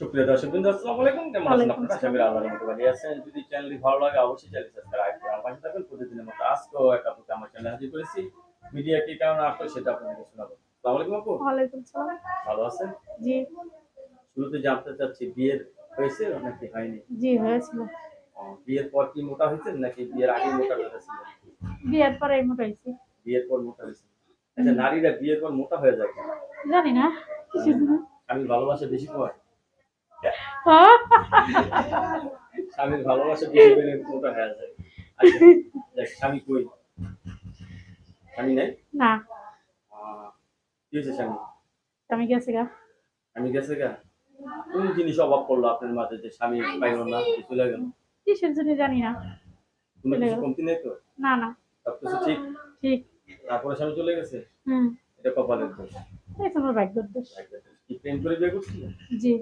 সুপ্রিয় দর্শক বৃন্দ আসসালামু আলাইকুম। কেমন আছেন আপনারা? আশা করি আল্লাহর মতো ভালো আছেন। যদি চ্যানেলটি ভালো লাগে অবশ্যই সাবস্ক্রাইব করে আমার পাশে থাকবেন প্রতিদিনের মতো আজকেও এক আমার চ্যানেলে হাজির করেছি। মিডিয়া কি কারণে আসলো সেটা আপনাদেরকে শোনাবো। আসসালামু আলাইকুম আপু। ওয়ালাইকুম সালাম ভালো আছেন? জি। শুরুতে জানতে চাচ্ছি বিয়ের হয়েছে নাকি হয়নি? জি হয়েছিল। বিয়ের পর কি মোটা হয়েছে নাকি বিয়ের আগে মোটা হয়েছিল বিয়ের পরে মোটাইছি বিয়ের পর মোটা হয়েছে। আচ্ছা নারীরা বিয়ের পর মোটা হয়ে যায় কেন? জানি না স্বামীর ভালোবাসা বেশি পায় স্বামীর ভালোবাসা বেশি পেলে মোটা হয়ে যায়। আচ্ছা দেখ, স্বামী কই? স্বামী নাই? না। কি হয়েছে স্বামী? আমি গেছি গা। স্বামী গেছে গা? কোন জিনিস অভাব পড়ল আপনার মাঝে যে স্বামী পাইল না চলে গেল? কিসের জন্য জানি না। কোনো কিছু কমতি নেই তো? না না। সবকিছু ঠিক? ঠিক। তারপরে স্বামী চলে গেছে? হুম। এটা কপালের দোষ। এই তোমার ভাগ্যের দোষ। কি প্রেম করে বিয়ে করছিলেন? জি।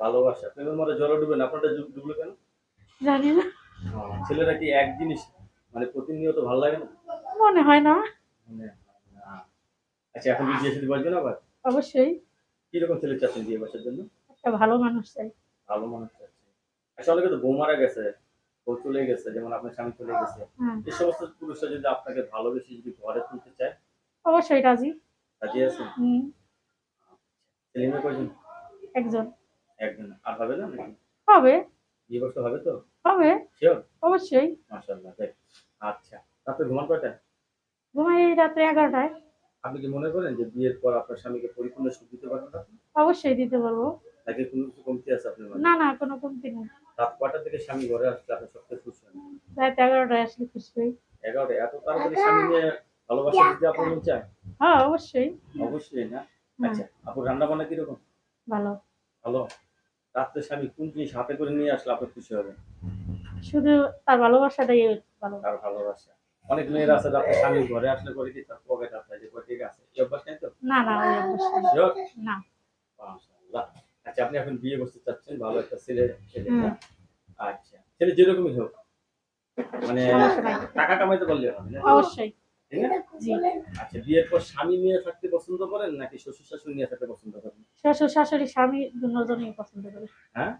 ভালোবাসা। প্রেমের মধ্যে জল ডুবেন আপনারটা ডুব- ডুবলো কেন? জানি না। ছেলেরা কি এক জিনিস মানে প্রতিনিয়ত ভালো লাগে না? মনে হয় না। আচ্ছা এখন কি বিয়ে সাথে বসবেন আবার? অবশ্যই। কীরকম ছেলে চাচ্ছেন বিয়ে বসার জন্য? একটা ভালো মানুষ চাই। ভালো মানুষ চাচ্ছে আচ্ছা অনেকে তো বউ মারা গেছে বউ চলে গেছে যেমন আপনার স্বামী চলে গেছে। হ্যাঁ। এই সমস্ত পুরুষরা যদি আপনাকে ভালোবেসে যদি ঘরে তুলতে চায়? অবশ্যই রাজি। রাজি আছেন? হুম। ছেলে মেয়ে কয়জন? একজন। একজন আর হবে না নাকি? হবে। বিয়ে হবে তো? হবে। শিওর অবশ্যই। দেখ। আচ্ছা তারপরে ঘুমান কয়টা? ঘুমাই এই রাত্রে এগারোটায়। আপনি কি মনে করেন যে বিয়ের পর আপনার স্বামীকে পরিপূর্ণ সুখ দিতে পারবেন অবশ্যই দিতে পারব। নাকি কোনো কিছু কমতি আছে আপনার না না কোনো কমতি নেই। রাত কয়টা থেকে স্বামী ঘরে আসলে আপনি সবচেয়ে খুশি হন? রাত এগারোটায় আসলে খুশি হই। এগারোটা এত তাড়াতাড়ি স্বামী নিয়ে ভালোবাসা দিতে আপনার মন চায় হ্যাঁ অবশ্যই। অবশ্যই না? আচ্ছা আপু রান্না বান্না কীরকম? ভালো। ভালো? রাত্রে স্বামী কোন জিনিস হাতে করে নিয়ে আসলে আপনি খুশি হবেন শুধু তার ভালোবাসাটাই ভালো। তার ভালোবাসা। অনেক মেয়ের আছে রাত্রে স্বামী ঘরে আসলে করে কি তার পকেট হাতে যে ঠিক আছে এই অভ্যাস নেই তো? না না ওই অভ্যাস না। মাশাআল্লাহ। আচ্ছা আপনি এখন বিয়ে করতে চাচ্ছেন ভালো একটা ছেলে ছেলে আচ্ছা ছেলে যেরকমই হোক মানে টাকা কামাইতে পারলে হবে না? অবশ্যই। আচ্ছা বিয়ের পর স্বামী নিয়ে থাকতে পছন্দ করেন নাকি শ্বশুর শাশুড়ি নিয়ে থাকতে পছন্দ করেন? শ্বশুর শাশুড়ি স্বামী দুজনেই পছন্দ করে। হ্যাঁ?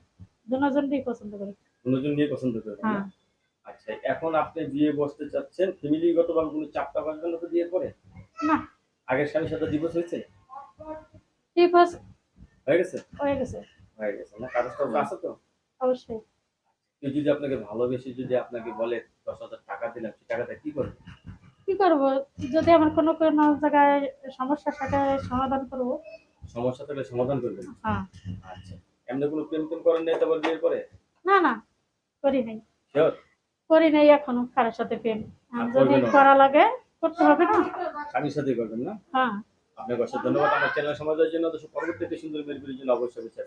দুজনকেই পছন্দ করে। দুজন নিয়ে পছন্দ করেন হ্যাঁ। আচ্ছা এখন আপনি বিয়ে বসতে চাচ্ছেন ফ্যামিলিগত ভাবে কোনো চাপটা বাঁচবেন না তো বিয়ের পরে? না। আগের স্বামীর সাথে ডিভোর্স হয়েছে? হয়ে গেছে? হয়ে গেছে। হয়ে গেছে না? কাগজ টাগজ আছে তো? অবশ্যই। কেউ যদি আপনাকে ভালোবেসে যদি আপনাকে বলে দশ হাজার টাকা দিলাম সেই টাকাটা কি করবে? করব? যদি আমার কোনো কোনো জায়গায় সমস্যার সাথে সমাধান করব। সমস্যা থাকলে সমাধান করবেন? হ্যাঁ। আচ্ছা। এমনি কোনো প্রেম টেম করেন নাই তারপর বিয়ের পরে? না না। করি নাই। করি নাই এখনও কারোর সাথে প্রেম। যদি করা লাগে করতে হবে না? স্বামীর সাথে করবেন না? হ্যাঁ। আপনাকে অসংখ্য ধন্যবাদ। আমার চ্যানেল সমাজের জন্য তো পরবর্তীতে সুন্দর বের জন্য অবশ্যই বিচার